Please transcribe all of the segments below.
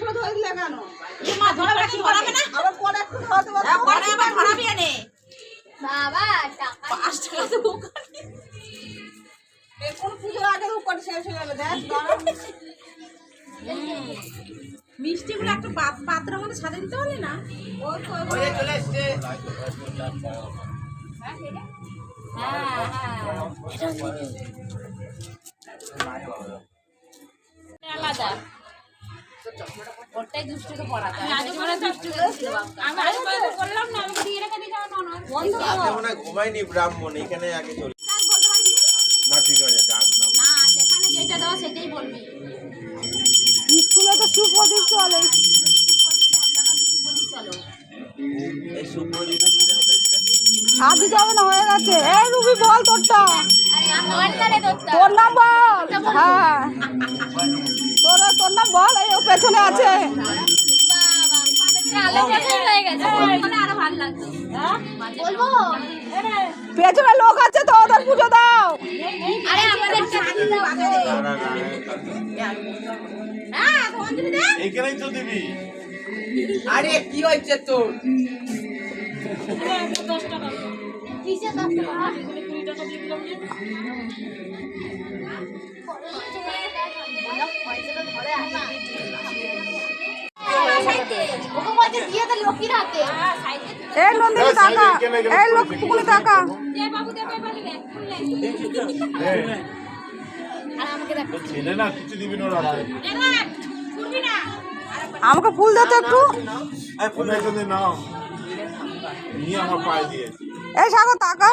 সবসময় ধরে দিলে কেন? মা ধরা রাখি করাবে না? আবার পরে একটু ধরাতে হ্যাঁ, পরে আবার ধরাবি এনে। বাবা টাকা পাঁচ টাকা দেবো কোন পুজোর আগে উপর শেষ হয়ে যাবে? দেখ। মিষ্টিগুলো একটা পাত- পাত্রের মধ্যে সাজা দিতে পারলে না। চলে এসছে। আলাদা। ওটাই দুষ্টুকে পড়াতে আমি আগে দুষ্টুকে আমি আগে বললাম না আমি দিয়ে রেখে দিই আমার ননদ বন্ধ মনে হয় ঘুমায়নি ব্রাহ্মণ এখানে আগে চলে না? ঠিক আছে যাক না না সেখানে যেটা দেওয়া সেটাই বলবি। স্কুলে তো সুপ্রদীপ চলে। চলো এই সুপ্রদীপে দিয়ে দাও তো একটা। আর দিতে হবে না হয়ে গেছে। এই রুবি বল তোরটা। তোর নাম বল। হ্যাঁ। তোর তোর নাম বল এই ও পেছনে আছে। পেছনে লোক আছে তো ওদের পুজো দাও। আরে আমাদের চাকরি দাও দাঁড়া, দাঁড়া। হ্যাঁ ফোন দিবি দে এইখানেই তো দিবি। আরে কি হয়েছে তোর? কিসে দোস্তা ওকে এই নন্দিনী টাকা এই লোক পুকুরে টাকা আমাকে ফুল দাও তো একটু। এই এই সাগর টাকা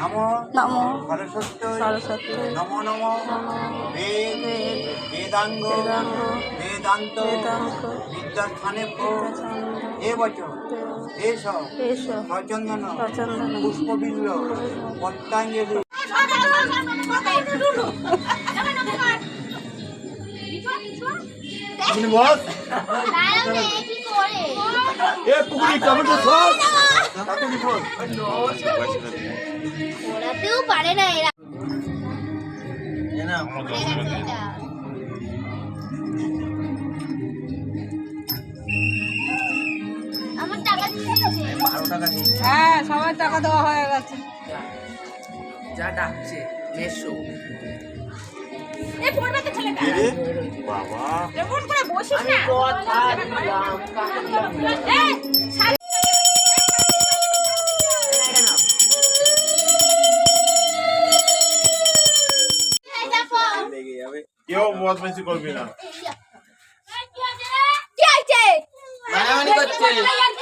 নমো। নমো। সরস্বতী। সরস্বতী। নমো নমো। বেদ বেদাঙ্গ। বেদান্ত বিদ্যাস্থানে এ বছর এসব এসো সচন্দন পুষ্পবিল্ল পত্তাঞ্জলি এ পুকুরি ওরাতেও পারে না এরা। হ্যাঁ সবার টাকা দেওয়া হয়ে গেছে। যা ডাকছে মেশো বাবা। করে বসিস না। কেউ বদমাইশি করবি না। কি হয়েছে মানামানি করছে। কি করিস না না বেশি